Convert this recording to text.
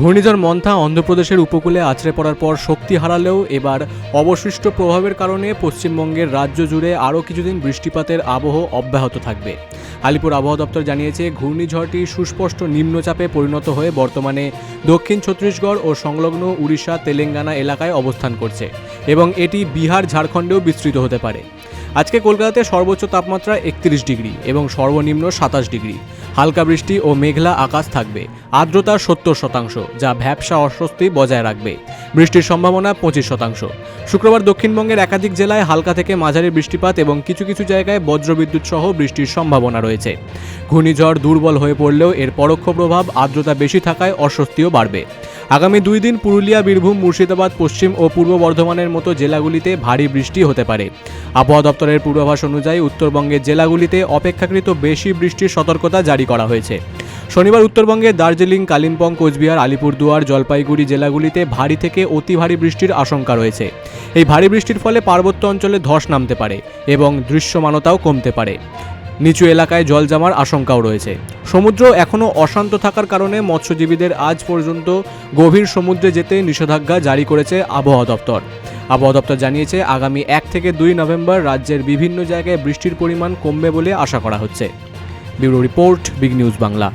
ঘূর্ণিঝড় মন্থা অন্ধ্রপ্রদেশের উপকূলে আছড়ে পড়ার পর শক্তি হারালেও এবার অবশিষ্ট প্রভাবের কারণে পশ্চিমবঙ্গের রাজ্য জুড়ে আরও কিছুদিন বৃষ্টিপাতের আবহ অব্যাহত থাকবে। আলিপুর আবহাওয়া দপ্তর জানিয়েছে, ঘূর্ণিঝড়টি সুস্পষ্ট নিম্নচাপে পরিণত হয়ে বর্তমানে দক্ষিণ ছত্তিশগড় ও সংলগ্ন উড়িষ্যা, তেলেঙ্গানা এলাকায় অবস্থান করছে এবং এটি বিহার, ঝাড়খণ্ডেও বিস্তৃত হতে পারে। আজকে কলকাতাতে সর্বোচ্চ তাপমাত্রা একত্রিশ ডিগ্রি এবং সর্বনিম্ন সাতাশ ডিগ্রি। হালকা বৃষ্টি ও মেঘলা আকাশ থাকবে। আর্দ্রতা সত্তর শতাংশ, যা ভ্যাবসা অস্বস্তি বজায় রাখবে। বৃষ্টির সম্ভাবনা পঁচিশ শতাংশ। শুক্রবার দক্ষিণবঙ্গের একাধিক জেলায় হালকা থেকে মাঝারি বৃষ্টিপাত এবং কিছু কিছু জায়গায় বজ্রবিদ্যুৎ সহ বৃষ্টির সম্ভাবনা রয়েছে। ঘূর্ণিঝড় দুর্বল হয়ে পড়লেও এর পরোক্ষ প্রভাব আর্দ্রতা বেশি থাকায় অস্বস্তিও বাড়বে। আগামী দুই দিন পুরুলিয়া, বীরভূম, মুর্শিদাবাদ, পশ্চিম ও পূর্ব বর্ধমানের মতো জেলাগুলিতে ভারী বৃষ্টি হতে পারে। আবহাওয়া দপ্তরের পূর্বাভাস অনুযায়ী উত্তরবঙ্গের জেলাগুলিতে অপেক্ষাকৃত বেশি বৃষ্টির সতর্কতা জারি করা হয়েছে। শনিবার উত্তরবঙ্গের দার্জিলিং, কালিম্পং, কোচবিহার, আলিপুরদুয়ার, জলপাইগুড়ি জেলাগুলিতে ভারী থেকে অতি ভারী বৃষ্টির আশঙ্কা রয়েছে। এই ভারী বৃষ্টির ফলে পার্বত্য অঞ্চলে ধস নামতে পারে এবং দৃশ্যমানতাও কমতে পারে। নিচু এলাকায় জল জমার আশঙ্কাও রয়েছে। সমুদ্র এখনও অশান্ত থাকার কারণে মৎস্যজীবীদের আজ পর্যন্ত গভীর সমুদ্রে যেতে নিষেধাজ্ঞা জারি করেছে আবহাওয়া দপ্তর। আবহাওয়া দপ্তর জানিয়েছে, আগামী এক থেকে দুই নভেম্বর রাজ্যের বিভিন্ন জায়গায় বৃষ্টির পরিমাণ কমবে বলে আশা করা হচ্ছে। Bureau report, Big News Bangla.